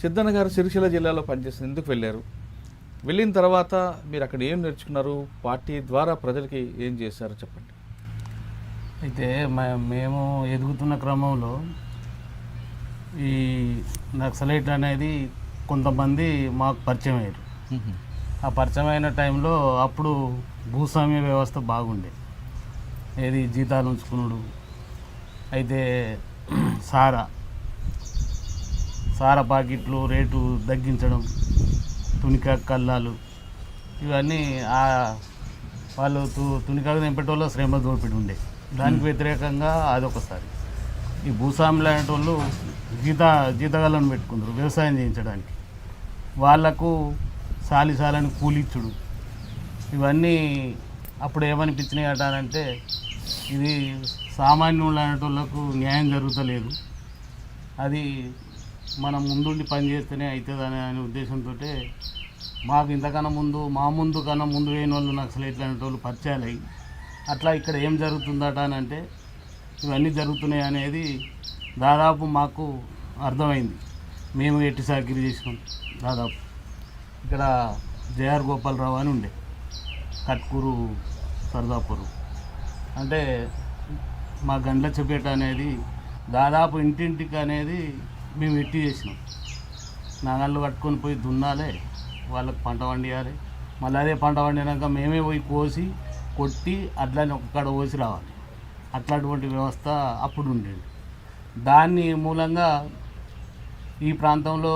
సిద్ధన్న గారు సిరిసిల్ల జిల్లాలో పనిచేస్తుంది. ఎందుకు వెళ్ళారు? వెళ్ళిన తర్వాత మీరు అక్కడ ఏం నేర్చుకున్నారు? పార్టీ ద్వారా ప్రజలకి ఏం చేశారు చెప్పండి. అయితే మేము ఎదుగుతున్న క్రమంలో ఈ నక్సలైట్ అనేది కొంతమంది మాకు పరిచయం అయ్యారు. ఆ పరిచయం అయిన టైంలో అప్పుడు భూస్వామ్య వ్యవస్థ బాగుండే. ఏది జీతాలు ఉంచుకున్నాడు. అయితే సారా సారా పాకెట్లు రేటు తగ్గించడం తునికా కల్లాలు ఇవన్నీ ఆ వాళ్ళు తు తునికాకు తెంపేటోళ్ళు శ్రమ దోపిడి ఉండే. దానికి వ్యతిరేకంగా అదొకసారి. ఈ భూస్వాములు అనేటోళ్ళు జీత జీతగాలను పెట్టుకుందరు వ్యవసాయం చేయించడానికి. వాళ్ళకు సాలి సాలని కూలిచ్చుడు. ఇవన్నీ అప్పుడు ఏమనిపించినాయి అంటే ఇది సామాన్యులు అనేటోళ్ళకు న్యాయం జరుగుతలేదు. అది మనం ముందుండి పని చేస్తేనే అవుతుంది అనే అనే ఉద్దేశంతో మాకు ఇంతకన్నా ముందు మా ముందు కన్నా ముందు వేయని వాళ్ళు నక్సలైట్లు అనేటోళ్ళు పరిచయాలు అయ్యి అట్లా ఇక్కడ ఏం జరుగుతుందట అని అంటే ఇవన్నీ జరుగుతున్నాయి అనేది దాదాపు మాకు అర్థమైంది. మేము ఎట్టి సాకిరి చేసినాం దాదాపు. ఇక్కడ జేఆర్ గోపాలరావు అని ఉండే కట్కూరు సర్దాపూరు. అంటే మా గండ్ల చెప్పేట అనేది దాదాపు ఇంటింటికి అనేది మేము ఎట్టి చేసినాం. నాగళ్ళు కట్టుకొని పోయి దున్నాలే వాళ్ళకి పంట పండియాలి. మళ్ళీ అదే పంట పండినాక మేమే పోయి కోసి కొట్టి అట్లని ఒక్కడ పోసి రావాలి. అట్లాంటి వ్యవస్థ అప్పుడు ఉండేది. దాన్ని మూలంగా ఈ ప్రాంతంలో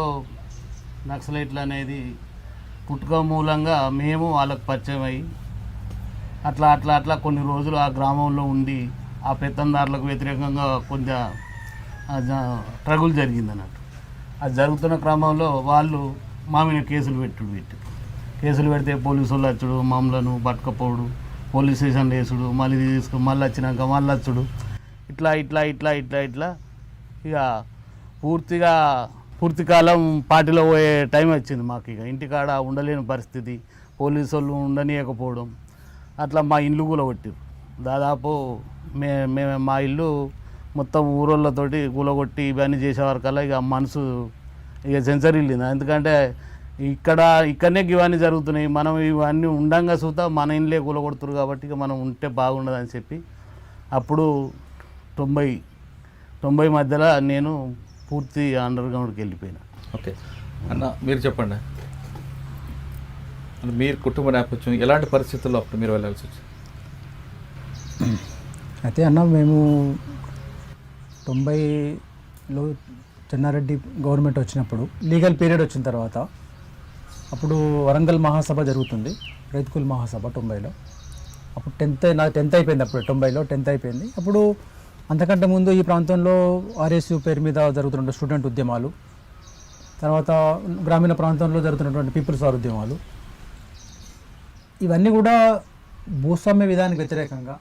నక్సలైట్లు అనేది పుట్టుక మూలంగా మేము వాళ్ళకు పరిచయం అయ్యి అట్లా అట్లా అట్లా కొన్ని రోజులు ఆ గ్రామంలో ఉండి ఆ పెత్తందారులకు వ్యతిరేకంగా కొంచెం ట్రగుల్ జరిగింది అన్నట్టు అది జరుగుతున్న క్రమంలో వాళ్ళు మా మీద కేసులు పెట్టుడు పెట్టి కేసులు పెడితే పోలీసు వాళ్ళు వచ్చుడు మమ్మలను పట్టుకపోడు పోలీస్ స్టేషన్లో వేసుడు మళ్ళీ తీసుకు మళ్ళీ వచ్చినాక మళ్ళీ వచ్చుడు. ఇట్లా ఇట్లా ఇట్లా ఇట్లా ఇట్లా. ఇక పూర్తిగా పూర్తి కాలం పార్టీలో పోయే టైం వచ్చింది మాకు ఇక. ఇంటికాడ ఉండలేని పరిస్థితి. పోలీసు వాళ్ళు ఉండనీయకపోవడం. అట్లా మా ఇల్లు కూడా కొట్టారు దాదాపు మే మేము మా ఇల్లు మొత్తం ఊరోళ్ళతోటి కూలగొట్టి ఇవన్నీ చేసేవారికల్లా ఇక మనసు ఇక సెన్సర్ వెళ్ళింది ఎందుకంటే ఇక్కడ ఇక్కడనే ఇవన్నీ జరుగుతున్నాయి. మనం ఇవన్నీ ఉండంగా చూద్దా మన ఇండ్లే కూలగొడుతురు కాబట్టి ఇక మనం ఉంటే బాగుండదని చెప్పి అప్పుడు తొంభై తొంభై మధ్యలో నేను పూర్తి అండర్ గ్రౌండ్కి వెళ్ళిపోయినా. ఓకే. అన్న మీరు చెప్పండి. మీరు కుటుంబ నేపథ్యం ఎలాంటి పరిస్థితుల్లో అప్పుడు మీరు వెళ్ళాల్సి వచ్చింది? అయితే అన్న మేము తొంభైలో చెన్నారెడ్డి గవర్నమెంట్ వచ్చినప్పుడు లీగల్ పీరియడ్ వచ్చిన తర్వాత అప్పుడు వరంగల్ మహాసభ జరుగుతుంది రైతుకుల్ మహాసభ తొంభైలో. అప్పుడు టెన్త్ నా టెన్త్ అయిపోయింది అప్పుడు తొంభైలో టెన్త్ అయిపోయింది. అప్పుడు అంతకంటే ముందు ఈ ప్రాంతంలో ఆర్ఎస్యు పేరు మీద జరుగుతున్న స్టూడెంట్ ఉద్యమాలు తర్వాత గ్రామీణ ప్రాంతంలో జరుగుతున్నటువంటి పీపుల్స్ ఆర్ ఉద్యమాలు ఇవన్నీ కూడా భూస్వామ్య విధానానికి వ్యతిరేకంగా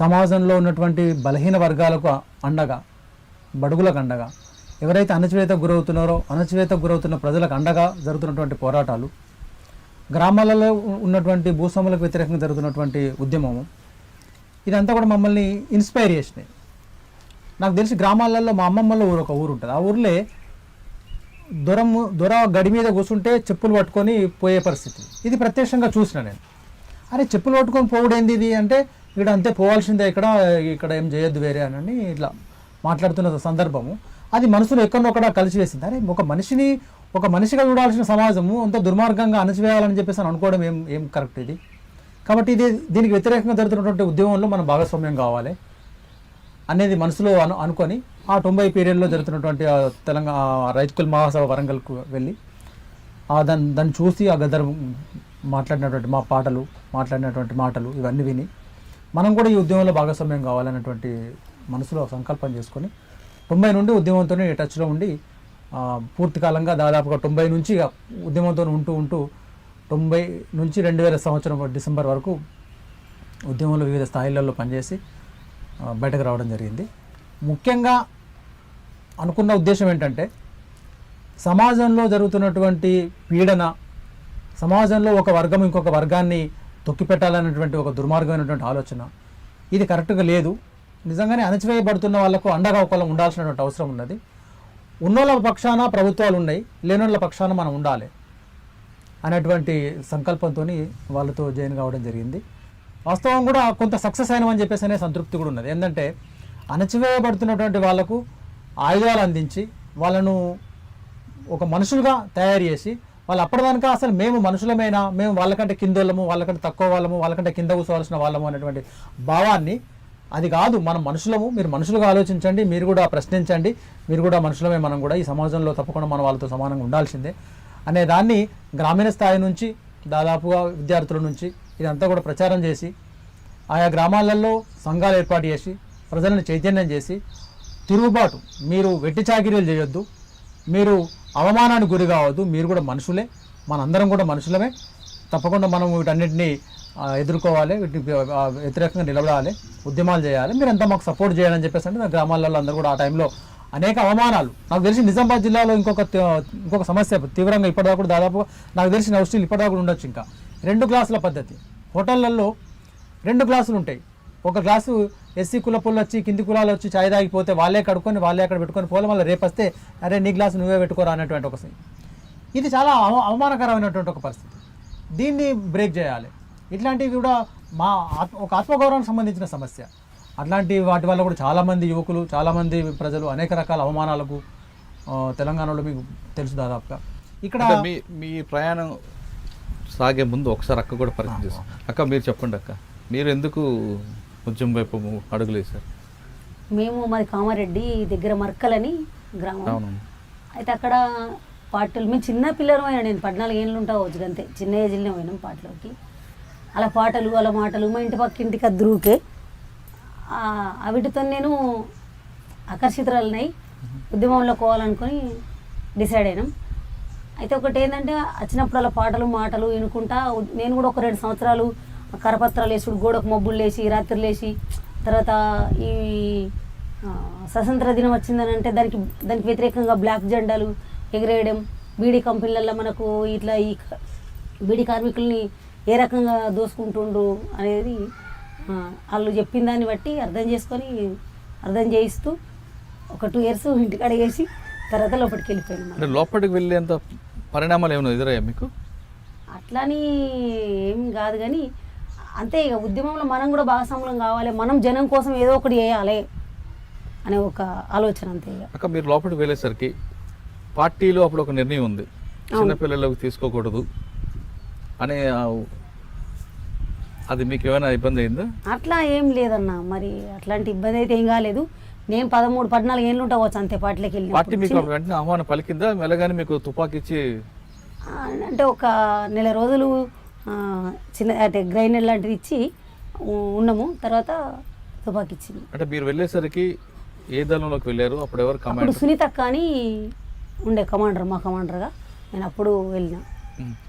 సమాజంలో ఉన్నటువంటి బలహీన వర్గాలకు అండగా బడుగులకు అండగా ఎవరైతే అణచివేతకు గురవుతున్నారో అణచివేతకు గురవుతున్న ప్రజలకు అండగా జరుగుతున్నటువంటి పోరాటాలు గ్రామాలలో ఉన్నటువంటి భూస్వాములకు వ్యతిరేకంగా జరుగుతున్నటువంటి ఉద్యమము ఇదంతా కూడా మమ్మల్ని ఇన్స్పైర్ చేసినాయి. నాకు తెలిసి గ్రామాలలో మా అమ్మమ్మలో ఊరు ఒక ఊరు ఉంటుంది. ఆ ఊర్లే దొరము దొర గడి మీద కూర్చుంటే చెప్పులు పట్టుకొని పోయే పరిస్థితి. ఇది ప్రత్యక్షంగా చూసిన నేను. అరే చెప్పులు పట్టుకొని పోవడేంది ఇది? అంటే ఇక్కడ అంతే పోవాల్సిందే ఇక్కడ ఇక్కడ ఏం చేయొద్దు వేరే అని ఇట్లా మాట్లాడుతున్న సందర్భము. అది మనసులో ఎక్కడొక్కడ కలిసి వేసింది. అరే ఒక మనిషిని ఒక మనిషిగా చూడాల్సిన సమాజము అంత దుర్మార్గంగా అణచివేయాలని చెప్పేసి అని అనుకోవడం ఏం ఏం కరెక్ట్ ఇది? కాబట్టి ఇది దీనికి వ్యతిరేకంగా జరుగుతున్నటువంటి ఉద్యమంలో మనం భాగస్వామ్యం కావాలి అనేది మనసులో అను అనుకొని ఆ తొంభై పీరియడ్లో జరుగుతున్నటువంటి తెలంగాణ రైతుకుల మహాసభ వరంగల్కు వెళ్ళి ఆ దాన్ని దాన్ని చూసి ఆ గద్దర్ మాట్లాడినటువంటి మా పాటలు మాట్లాడినటువంటి మాటలు ఇవన్నీ విని మనం కూడా ఈ ఉద్యమంలో భాగస్వామ్యం కావాలన్నటువంటి మనసులో సంకల్పం చేసుకొని తొంభై నుండి ఉద్యమంతో టచ్లో ఉండి పూర్తికాలంగా దాదాపుగా తొంభై నుంచి ఉద్యమంతో ఉంటూ ఉంటూ తొంభై నుంచి రెండు వేల సంవత్సరం డిసెంబర్ వరకు ఉద్యమంలో వివిధ స్థాయిలలో పనిచేసి బయటకు రావడం జరిగింది. ముఖ్యంగా అనుకున్న ఉద్దేశం ఏంటంటే సమాజంలో జరుగుతున్నటువంటి పీడన సమాజంలో ఒక వర్గం ఇంకొక వర్గాన్ని తొక్కిపెట్టాలనేటువంటి ఒక దుర్మార్గమైనటువంటి ఆలోచన. ఇది కరెక్ట్గా లేదు. నిజంగానే అణచివేయబడుతున్న వాళ్ళకు అండగా ఒకళ్ళు ఉండాల్సినటువంటి అవసరం ఉన్నది. ఉన్నోళ్ళ పక్షాన ప్రభుత్వాలు ఉన్నాయి లేనోళ్ళ పక్షాన మనం ఉండాలి అనేటువంటి సంకల్పంతో వాళ్ళతో జాయిన్ కావడం జరిగింది. వాస్తవం కూడా కొంత సక్సెస్ అయినామని చెప్పేసి అనే సంతృప్తి కూడా ఉన్నది. ఏంటంటే అణచివేయబడుతున్నటువంటి వాళ్ళకు ఆయుధాలు అందించి వాళ్ళను ఒక మనుషులుగా తయారు చేసి వాళ్ళు అప్పటిదానిక అసలు మేము మనుషులమైనా? మేము వాళ్ళకంటే కిందోళ్ళము వాళ్ళకంటే తక్కువ వాళ్ళము వాళ్ళకంటే కింద కూర్చోవలసిన వాళ్ళము అనేటువంటి భావాన్ని అది కాదు మనం మనుషులము మీరు మనుషులుగా ఆలోచించండి మీరు కూడా ప్రశ్నించండి మీరు కూడా మనుషులమే మనం కూడా ఈ సమాజంలో తప్పకుండా మనం వాళ్ళతో సమానంగా ఉండాల్సిందే అనే దాన్ని గ్రామీణ స్థాయి నుంచి దాదాపుగా విద్యార్థుల నుంచి ఇదంతా కూడా ప్రచారం చేసి ఆయా గ్రామాలలో సంఘాలు ఏర్పాటు చేసి ప్రజలను చైతన్యం చేసి తిరుగుబాటు మీరు వెట్టి చాకిరీలు చేయొద్దు మీరు అవమానానికి గురి కావద్దు. మీరు కూడా మనుషులే. మనందరం కూడా మనుషులమే. తప్పకుండా మనం వీటన్నిటిని ఎదుర్కోవాలి. వీటిని వ్యతిరేకంగా నిలబడాలి. ఉద్యమాలు చేయాలి. మీరు ఎంత మాకు సపోర్ట్ చేయాలని చెప్పేసి అంటే గ్రామాలలో అందరూ కూడా ఆ టైంలో అనేక అవమానాలు. నాకు తెలిసి నిజామాబాద్ జిల్లాలో ఇంకొక ఇంకొక సమస్య తీవ్రంగా ఇప్పటిదాకా కూడా దాదాపు నాకు తెలిసిన ఔషధీలు ఇప్పటిదాకా కూడా ఉండొచ్చు ఇంకా. రెండు గ్లాసుల పద్ధతి. హోటళ్ళలో రెండు గ్లాసులు ఉంటాయి ఒక క్లాసు ఎస్సీ కుల పుల్ల వచ్చి కింది కులాలు వచ్చి చాయ్ తాగిపోతే వాళ్ళే కడుక్కొని వాళ్ళే అక్కడ పెట్టుకొని పోలే మళ్ళీ రేపు వస్తే అరే నీ గ్లాసు నువ్వే పెట్టుకోరా అనేటువంటి ఒక ఇది చాలా అవ- అవమానకరమైనటువంటి ఒక పరిస్థితి. దీన్ని బ్రేక్ చేయాలి. ఇట్లాంటివి కూడా మా ఆత్మ ఒక ఆత్మగౌరవానికి సంబంధించిన సమస్య. అట్లాంటి వాటి వల్ల కూడా చాలామంది యువకులు చాలామంది ప్రజలు అనేక రకాల అవమానాలకు తెలంగాణలో మీకు తెలుసు దాదాపుగా. ఇక్కడ మీ మీ ప్రయాణం సాగే ముందు ఒకసారి అక్క కూడా పరిచయం చేస్తాం అక్క మీరు చెప్పండి అక్క. మీరు ఎందుకు ఉద్యమం వైపు అడుగులేశారు మేము మాది కామారెడ్డి దగ్గర మర్కలని గ్రామం. అయితే అక్కడ పాటలు మేము చిన్న పిల్లలు అయినా నేను పద్నాలుగు ఏళ్ళు ఉంటావచ్చు అంతే చిన్న ఏజ్లోనే పోయినాం పాటలోకి. అలా పాటలు అలా మాటలు మా ఇంటి పక్క ఇంటికి అద్దరుకే వీటితో నేను ఆకర్షితురాలనై ఉద్యమంలో పోవాలనుకొని డిసైడ్ అయినాం. అయితే ఒకటి ఏంటంటే వచ్చినప్పుడు అలా పాటలు మాటలు వినుకుంటా నేను కూడా ఒక రెండు సంవత్సరాలు కరపత్రాలు వేసుడు గోడకు మబ్బులు లేచి రాత్రులు లేచి తర్వాత ఈ స్వతంత్ర దినం వచ్చిందని అంటే దానికి దానికి వ్యతిరేకంగా బ్లాక్ జెండాలు ఎగిరేయడం బీడీ కంపెనీలలో మనకు ఇట్లా ఈ బీడీ కార్మికుల్ని ఏ రకంగా దోసుకుంటుండ్రు అనేది వాళ్ళు చెప్పిన దాన్ని బట్టి అర్థం చేసుకొని అర్థం చేయిస్తూ ఒక టూ ఇయర్స్ ఇంటికి అడిగేసి తర్వాత లోపలికి వెళ్ళిపోయాను అంటే లోపలికి వెళ్ళేంత పరిణామాలు ఏమైనా ఎదురయ్యా మీకు? అట్లని ఏం కాదు కానీ అంతే ఇక ఉద్యమంలో మనం కూడా భాగస్వాములం కావాలి మనం జనం కోసం ఏదో ఒకటి చేయాలి అనే ఒక ఆలోచన అంతే ఇక. అక్క మీరు లోపలికి వెళ్ళేసరికి పార్టీలో అప్పుడు ఒక నిర్ణయం ఉంది. చిన్నపిల్లలకు తీసుకోకూడదు అనే అది మీకు ఏమైనా ఇబ్బంది అయిందా? అట్లా ఏం లేదన్న మరి అట్లాంటి ఇబ్బంది అయితే ఏం కాలేదు. నేను పదమూడు పద్నాలుగు ఏళ్ళు ఉంటావచ్చు అంతే పార్టీలోకి పార్టీ మీకు వెంటనే ఆహ్వానం పలికిందా? మెల్లగానే మీకు తుపాకీ ఇచ్చి ఆ, అంటే ఒక నెల రోజులు చిన్న అంటే గ్రైండర్ లాంటిది ఇచ్చి ఉన్నాము. తర్వాత తుపాకీ ఇచ్చింది. అంటే మీరు వెళ్ళేసరికి ఏ దళంలోకి వెళ్ళారు? అప్పుడు ఎవరు అప్పుడు కమాండ్ సునీత కానీ ఉండే కమాండర్ మా కమాండర్గా. నేను అప్పుడు వెళ్ళిన.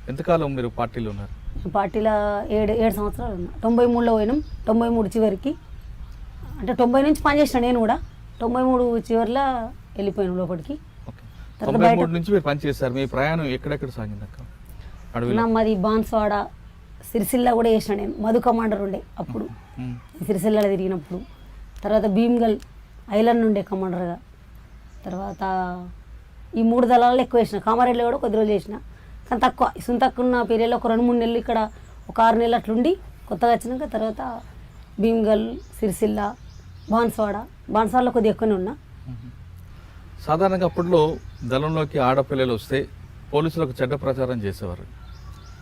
ఎంతకాలం మీరు పార్టీలో ఉన్నారు? పార్టీలో ఏడు ఏడు సంవత్సరాలు ఉన్నా. తొంభై మూడులో పోయినాం. తొంభై మూడు చివరికి. అంటే తొంభై నుంచి పనిచేసిన నేను కూడా. తొంభై మూడు చివరిలో వెళ్ళిపోయాను లోపలికి. తొంభై మూడు నుంచి మీరు పనిచేస్తారు మీ ప్రయాణం ఎక్కడెక్కడ సాగింది అక్క అడవిలో. నా మాది బాన్స్వాడ సిరిసిల్ల కూడా చేసిన నేను. మధు కమాండర్ ఉండే అప్పుడు. సిరిసిల్లలో తిరిగినప్పుడు. తర్వాత భీమ్గల్ ఐలాండ్ ఉండే కమాండర్గా. తర్వాత ఈ మూడు దళాలలో ఎక్కువ వేసిన కామారెడ్డిలో కూడా కొద్ది రోజులు చేసిన. కానీ తక్కువ. సుంతక్కున్న పీరియడ్లో ఒక రెండు మూడు నెలలు ఇక్కడ ఒక ఆరు నెలలు అట్లుండి కొత్తగా వచ్చినాక తర్వాత భీమ్గల్ సిరిసిల్ల బాన్స్వాడ. బాన్స్వాడలో కొద్దిగా ఎక్కువనే ఉన్నా. సాధారణంగా అప్పట్లో దళంలోకి ఆడపిల్లలు వస్తే పోలీసులకు చెడ్డ ప్రచారం చేసేవారు.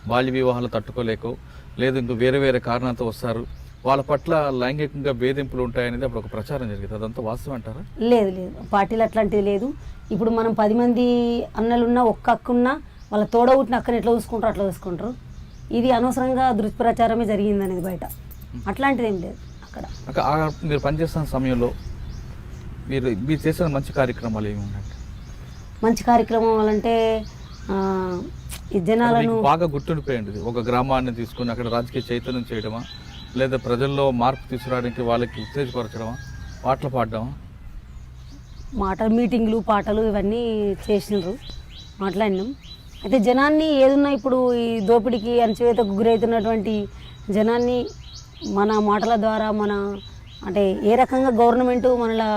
బాల్య వివాహాలు తట్టుకోలేకో లేదు ఇంకో వేరే వేరే కారణాలతో వస్తారు. వాళ్ళ పట్ల లైంగికంగా వేధింపులు ఉంటాయనేది అప్పుడు ఒక ప్రచారం జరిగింది. అదంతా వాస్తవం అంటారా? లేదు లేదు. పార్టీలు అట్లాంటిది లేదు. ఇప్పుడు మనం పది మంది అన్నలున్నా ఒక్క అక్కున్నా వాళ్ళ తోడవుట్టిన అక్కని ఎట్లా చూసుకుంటారు అట్లా చూసుకుంటారు. ఇది అనవసరంగా దుష్ప్రచారమే జరిగింది అనేది బయట. అట్లాంటిది ఏం లేదు అక్కడ. మీరు పనిచేస్తున్న సమయంలో మీరు మీరు చేసిన మంచి కార్యక్రమాలు ఏమి ఉన్నాయి? మంచి కార్యక్రమం అంటే ఈ జనాలను బాగా గుర్తుండిపోయింది. ఒక గ్రామాన్ని తీసుకుని అక్కడ రాజకీయ చైతన్యం చేయడమా? లేదా ప్రజల్లో మార్పు తీసుకురావడానికి వాళ్ళకి ఉత్తేజపరచడమా? పాటలు పాడడమా? మాటలు మీటింగ్లు పాటలు ఇవన్నీ చేసినారు. మాట్లాడినాం. అయితే జనాన్ని ఏదున్నా ఇప్పుడు ఈ దోపిడీకి అణచివేతకు గురవుతున్నటువంటి జనాన్ని మన మాటల ద్వారా మన అంటే ఏ రకంగా గవర్నమెంట్ మనలా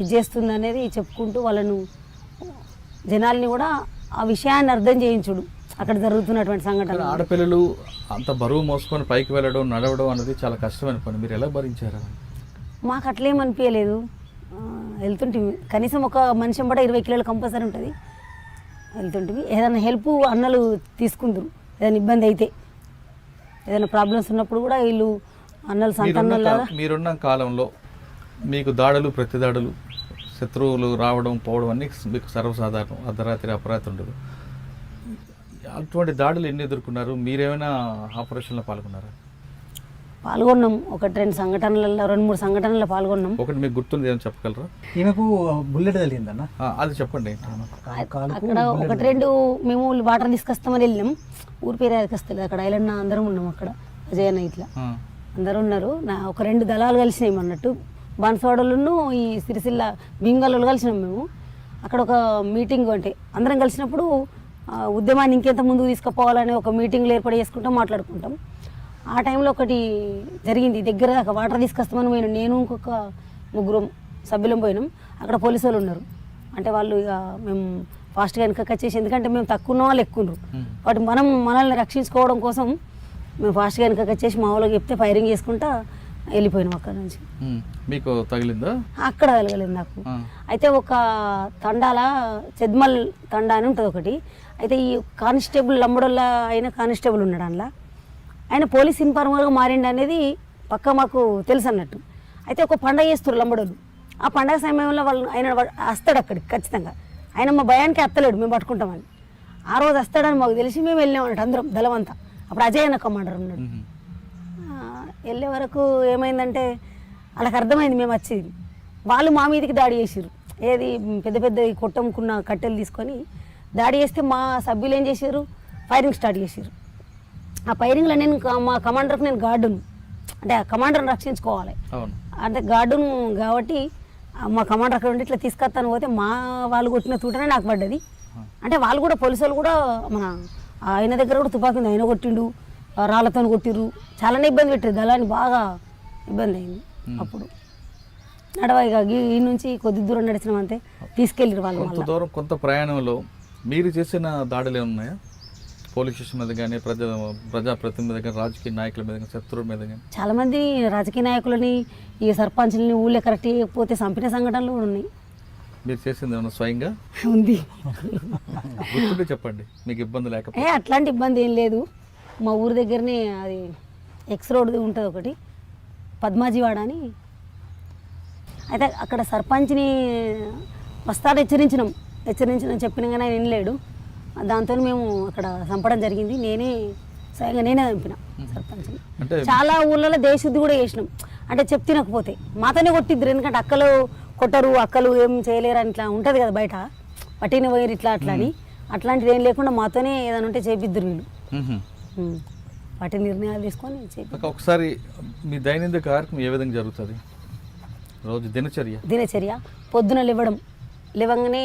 ఇది చేస్తుంది అనేది చెప్పుకుంటూ వాళ్ళను జనాల్ని కూడా ఆ విషయాన్ని అర్థం చేయించుడు. అక్కడ జరుగుతున్నటువంటి సంఘటన. ఆడపిల్లలు అంత బరువు మోసుకొని పైకి వెళ్ళడం నడవడం అనేది చాలా కష్టమైన పని. మీరు ఎలా భరించారు మాకు అట్లేం అనిపించలేదు వెళ్తుంటివి కనీసం ఒక మనిషి కూడా ఇరవై కిలోలు కంపల్సరీ ఉంటుంది. వెళ్తుంటివి ఏదైనా హెల్ప్ అన్నలు తీసుకుందరు. ఏదైనా ఇబ్బంది అయితే. ఏదైనా ప్రాబ్లమ్స్ ఉన్నప్పుడు కూడా వీళ్ళు అన్నలు కా- మీరున్న కాలంలో మీకు దాడులు ప్రతిదాడులు శత్రువులు రావడం పోవడం అన్నీ మీకు సర్వసాధారణం. అర్ధరాత్రి అపరాత్రి ఉండదు. అటువంటి దాడులు ఎన్ని ఎదుర్కొన్నారు? మీరేమైనా ఆపరేషన్లో పాల్గొన్నారా? పాల్గొన్నాం. ఒకటి రెండు సంఘటనలలో రెండు మూడు సంఘటనల్లో పాల్గొన్నాం. ఒకటి మీకు గుర్తుంది ఏమైనా చెప్పగలరా? ఈమెకు బుల్లెట్ తగిలిందన్న? ఆ, అది చెప్పండి. అక్కడ ఒకటి రెండు మేము వాటర్ తీసుకొస్తామని వెళ్ళాం ఊరి పేరు తీసుకొస్తలేదు అక్కడ ఐలన్న అందరం ఉన్నాం అక్కడ. అజయ్ అన్న ఇట్లా. అందరూ ఉన్నారు. నా ఒక రెండు దళాలు కలిసినాయి అన్నట్టు. బాన్సవాడలను ఈ సిరిసిల్ల భీమగల్లో కలిసినాం మేము. అక్కడ ఒక మీటింగ్ అంటే అందరం కలిసినప్పుడు ఉద్యమాన్ని ఇంకెంత ముందుకు తీసుకుపోవాలని ఒక మీటింగ్లు ఏర్పాటు చేసుకుంటాం మాట్లాడుకుంటాం. ఆ టైంలో ఒకటి జరిగింది. దగ్గర దాకా వాటర్ తీసుకొస్తామని పోయినాం. నేను ఇంకొక ముగ్గురు సభ్యులం పోయినాం. అక్కడ పోలీసు వాళ్ళు ఉన్నారు. అంటే వాళ్ళు ఇక మేము ఫాస్ట్గా వెనక వచ్చేసి ఎందుకంటే మేము తక్కువ ఉన్న వాళ్ళు ఎక్కువ ఉన్నారు. కాబట్టి మనం మనల్ని రక్షించుకోవడం కోసం మేము ఫాస్ట్గా వెనక వచ్చేసి మా వాళ్ళకి చెప్తే ఫైరింగ్ చేసుకుంటా వెళ్ళిపోయినాం అక్కడ నుంచి. మీకు తగిలిందా? అక్కడ కలగలేదు నాకు. అయితే ఒక తండాల చెద్మల్ తండా అని ఉంటుంది ఒకటి. అయితే ఈ కానిస్టేబుల్ లంబడోళ్ళ అయిన కానిస్టేబుల్ ఉన్నాడు అందులో. ఆయన పోలీస్ ఇన్ఫార్మర్గా మారిండు అనేది పక్క మాకు తెలుసు అన్నట్టు. అయితే ఒక పండగ చేస్తారు లంబడోళ్ళు. ఆ పండగ సమయంలో వాళ్ళు ఆయన వస్తాడు అక్కడికి ఖచ్చితంగా. ఆయన మా భయానికి అత్తలేడు మేము పట్టుకుంటామని ఆ రోజు వస్తాడని మాకు తెలిసి మేము వెళ్ళాం అన్నట్టు అందరం దళమంతా అప్పుడు అజయ్ అన్న కమాండర్ ఉన్నాడు. వెళ్ళే వరకు ఏమైందంటే వాళ్ళకి అర్థమైంది మేము వచ్చేది. వాళ్ళు మా మీదకి దాడి చేసిర్రు. ఏది పెద్ద పెద్ద ఈ కొట్టముకున్న కట్టెలు తీసుకొని దాడి చేస్తే మా సభ్యులు ఏం చేశారు ఫైరింగ్ స్టార్ట్ చేసారు ఆ ఫైరింగ్లో నేను మా కమాండర్కి నేను గార్డును. అంటే ఆ కమాండర్ని రక్షించుకోవాలి. అంటే గార్డును కాబట్టి మా కమాండర్ అక్కడ ఉండి ఇట్లా తీసుకొస్తాను పోతే మా వాళ్ళు కొట్టిన తూటనే నాకు పడ్డది. అంటే వాళ్ళు కూడా పోలీసు వాళ్ళు కూడా మన ఆయన దగ్గర కూడా తుపాకీ ఉంది. ఆయన కొట్టిండు. రాళ్ళతో కొట్టిర్రు. చాలానే ఇబ్బంది పెట్టారు. దళాన్ని బాగా ఇబ్బంది అయింది అప్పుడు. నడవైగా ఈ నుంచి కొద్ది దూరం నడిచినాం అంతే. తీసుకెళ్ళిరు వాళ్ళు కొంత దూరం కొంత ప్రయాణంలో మీరు చేసిన దాడులు ఏమున్నాయా పోలీస్ స్టేషన్ మీద కానీ ప్రజా ప్రజాప్రతినిధి మీద కానీ రాజకీయ నాయకుల మీద కానీ శత్రువుల మీద కానీ? చాలా మంది రాజకీయ నాయకులని ఈ సర్పంచ్ని ఊళ్ళో కరెక్ట్ చేయకపోతే చంపిన సంఘటనలు కూడా ఉన్నాయి. మీరు చేసింది ఏమన్నా స్వయంగా? ఉంది. గుర్తుంటే చెప్పండి. మీకు ఇబ్బంది లేకపోతే. అట్లాంటి ఇబ్బంది ఏం లేదు. మా ఊరి దగ్గరనే అది ఎక్స్ రోడ్ ఉంటుంది ఒకటి పద్మాజీవాడ అని. అయితే అక్కడ సర్పంచ్ని వస్తాడు హెచ్చరించినాం. హెచ్చరించిన చెప్పిన కానీ ఆయన వినలేడు. దాంతో మేము అక్కడ చంపడం జరిగింది. నేనే స్వయంగా నేనే చంపిన సర్పంచ్ని. చాలా ఊళ్ళలో దేశశుద్ధి కూడా చేసినాం. అంటే చెప్ తినకపోతే. మాతోనే కొట్టిద్దరు. ఎందుకంటే అక్కలు కొట్టరు అక్కలు ఏం చేయలేరు అని ఇట్లా ఉంటుంది కదా బయట. పట్టిన పోయారు ఇట్లా అట్లా అని. అట్లాంటిది ఏం లేకుండా మాతోనే ఏదైనా ఉంటే చేపిద్దరు వీళ్ళు. వాటి నిర్ణయాలు తీసుకొని ఒకసారి మీ దైనందిన కార్యక్రమం ఏ విధంగా జరుగుతుంది? రోజు దినచర్య? దినచర్య. పొద్దున లేవడం లేవగానే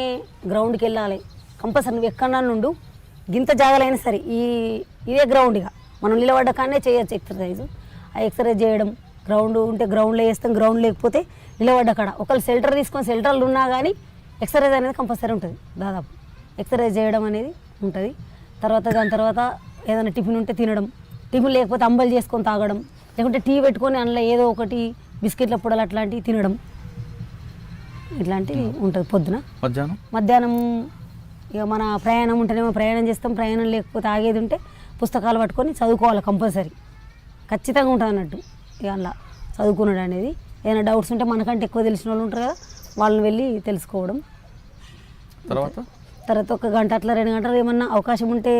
గ్రౌండ్కి వెళ్ళాలి. కంపల్సరీ నువ్వు ఎక్కడన్నా నుండు గింత జాగాలైనా సరే ఈ ఇదే గ్రౌండ్ ఇక. మనం నిలబడ్డ కానే చేయొచ్చు ఎక్సర్సైజ్ ఆ ఎక్సర్సైజ్ చేయడం గ్రౌండ్ ఉంటే గ్రౌండ్లో వేస్తాం గ్రౌండ్ లేకపోతే నిలబడ్డ కాడ. ఒకళ్ళు షెల్టర్ తీసుకొని షెల్టర్లు ఉన్నా కానీ ఎక్సర్సైజ్ అనేది కంపల్సరీ ఉంటుంది దాదాపు. ఎక్సర్సైజ్ చేయడం అనేది ఉంటుంది. తర్వాత దాని తర్వాత ఏదైనా టిఫిన్ ఉంటే తినడం టిఫిన్ లేకపోతే అంబలు చేసుకొని తాగడం లేకుంటే టీ పెట్టుకొని అందులో ఏదో ఒకటి బిస్కెట్ల పొడలు అట్లాంటివి తినడం. ఇట్లాంటివి ఉంటుంది పొద్దున. మధ్యాహ్నం? మధ్యాహ్నం ఇక మన ప్రయాణం ఉంటేనేమో ప్రయాణం చేస్తాం. ప్రయాణం లేకపోతే ఆగేది ఉంటే పుస్తకాలు పట్టుకొని చదువుకోవాలి కంపల్సరీ. ఖచ్చితంగా ఉంటుంది అన్నట్టు. ఇక అలా చదువుకున్నాడు అనేది. ఏదైనా డౌట్స్ ఉంటే మనకంటే ఎక్కువ తెలిసిన వాళ్ళు ఉంటారు కదా వాళ్ళని వెళ్ళి తెలుసుకోవడం. తర్వాత? తర్వాత ఒక గంట అట్లా రెండు గంటలు ఏమన్నా అవకాశం ఉంటే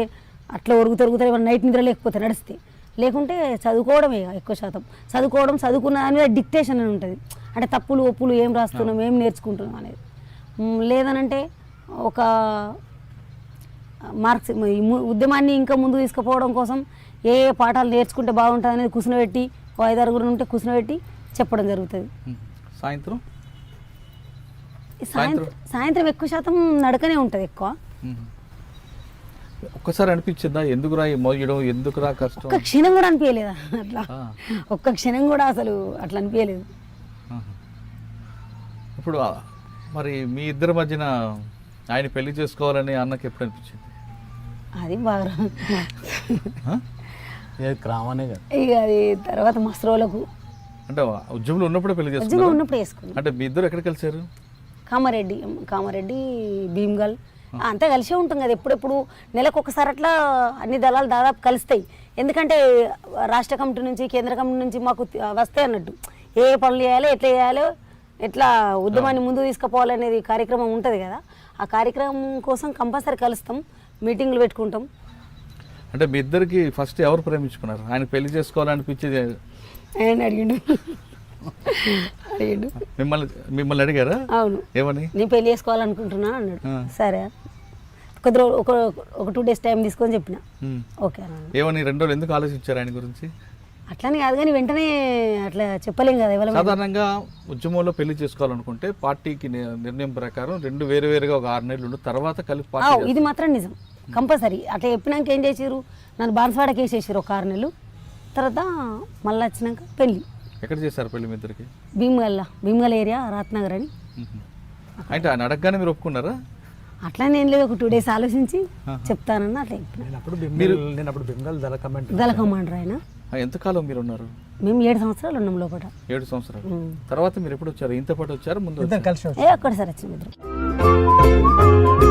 అట్లా ఒరుగు తొరుగుతారు ఏమన్నా నైట్ నిద్ర లేకపోతే నడిస్తే. లేకుంటే చదువుకోవడమే ఎక్కువ శాతం. చదువుకోవడం చదువుకున్న దాని మీద డిక్టేషన్ అని ఉంటుంది. అంటే తప్పులు ఒప్పులు ఏం రాస్తున్నాం ఏం నేర్చుకుంటున్నాం అనేది. లేదనంటే ఒక మార్క్స్ ఉద్యమాన్ని ఇంకా ముందు తీసుకుపోవడం కోసం ఏ ఏ పాఠాలు నేర్చుకుంటే బాగుంటుంది అనేది కుసునబెట్టి ఓ ఐదారుగురు ఉంటే కుసునబెట్టి చెప్పడం జరుగుతుంది. సాయంత్రం? సాయంత్రం సాయంత్రం? ఎక్కువ శాతం నడకనే ఉంటుంది ఎక్కువ. ఒక్కసారి అనిపించిందా? ఎందుకురా ఈ మోయడం? ఎందుకురా కష్టం? ఒక్క క్షణం కూడా అనిపించలేదు? అట్లా. ఒక్క క్షణం కూడా అసలు అట్లా అనిపించలేదు. ఇప్పుడు ఆ, మరి మీ ఇద్దరి మధ్యన ఆయన పెళ్ళి చేసుకోవాలని అన్నకి ఎప్పుడు అనిపించింది? అది బాగా కదా. ఇక అది తర్వాత మస్తు రోజులకు అంటే ఉద్యమంలో ఉన్నప్పుడే పెళ్ళి ఉద్యోగం చేసుకున్నారు ఉన్నప్పుడు వేసుకున్నాం అంటే మీ ఇద్దరు ఎక్కడ కలిసారు కామారెడ్డి కామారెడ్డి భీమ్గల్. అంతా కలిసే ఉంటాం కదా. ఎప్పుడెప్పుడు నెలకు ఒకసారి అట్లా అన్ని దళాలు దాదాపు కలుస్తాయి. ఎందుకంటే రాష్ట్ర కమిటీ నుంచి కేంద్ర కమిటీ నుంచి మాకు వస్తాయి అన్నట్టు. ఏ ఏ పనులు చేయాలి ఎట్లా చేయాలో ఎట్లా ఉద్యమాన్ని ముందు తీసుకుపోవాలనేది కార్యక్రమం ఉంటుంది కదా. ఆ కార్యక్రమం కోసం కంపల్సరీ కలుస్తాం మీటింగ్లు పెట్టుకుంటాం. అంటే మీ ఇద్దరికి ఫస్ట్ ఎవరు ప్రేమించుకున్నారు? ఆయన పెళ్ళి చేసుకోవాలనిపించేది ఆయన అడిగిండు. మిమ్మల్ని మిమ్మల్ని అడిగారా? అవును. ఏమని? నేను పెళ్ళి చేసుకోవాలనుకుంటున్నా అన్నాడు. సరే. కొద్ది ఒక ఒక టూ డేస్ టైం తీసుకొని చెప్పిన. ఓకే ఏమని రెండు రోజులు ఎందుకు ఆలోచించారు ఆయన గురించి? అట్లని కాదు కానీ వెంటనే అట్లా చెప్పలేం కదా ఎవరి. సాధారణంగా ఉద్యమంలో పెళ్ళి చేసుకోవాలనుకుంటే పార్టీకి నిర్ణయం ప్రకారం రెండు వేరు వేరుగా ఒక ఆరు నెలలు ఉండి తర్వాత కలిపి పార్టీ ఇది మాత్రం నిజం. కంపల్సరీ. అట్లా చెప్పినాక ఏం చేసారు నన్ను బాన్స్వాడకి వేసేసారు ఒక ఆరు నెలలు. తర్వాత మళ్ళీ వచ్చినాక పెళ్ళి. ఎక్కడ చేశారు పెళ్ళి మీ ఇద్దరికి? భీమగల్ల భీమగల్ ఏరియా రాత్నగర్ అని. అంటే ఆయన అడగగానే మీరు ఒప్పుకున్నారా? అట్లా నేను లేదు ఒక టూ డేస్ ఆలోచించి చెప్తానన్న అట్లా చెప్పిన. నేను అప్పుడు బెంగాల్ నేను అప్పుడు బెంగాల్ దళ కమాండ్ దళ కమాండర్ ఆయన. ఆ, ఎంతకాలం మీరు ఉన్నారు? మేము ఏడు సంవత్సరాలు ఉన్నాం లోపల. ఏడు సంవత్సరాలు. తర్వాత మీరు ఎప్పుడు వచ్చారు? ఇంత పాటు వచ్చారు ముందు ఇద్దరం కలిసి వచ్చాం. ఏ ఒక్కడిసారి వచ్చింది ఇద్దరు.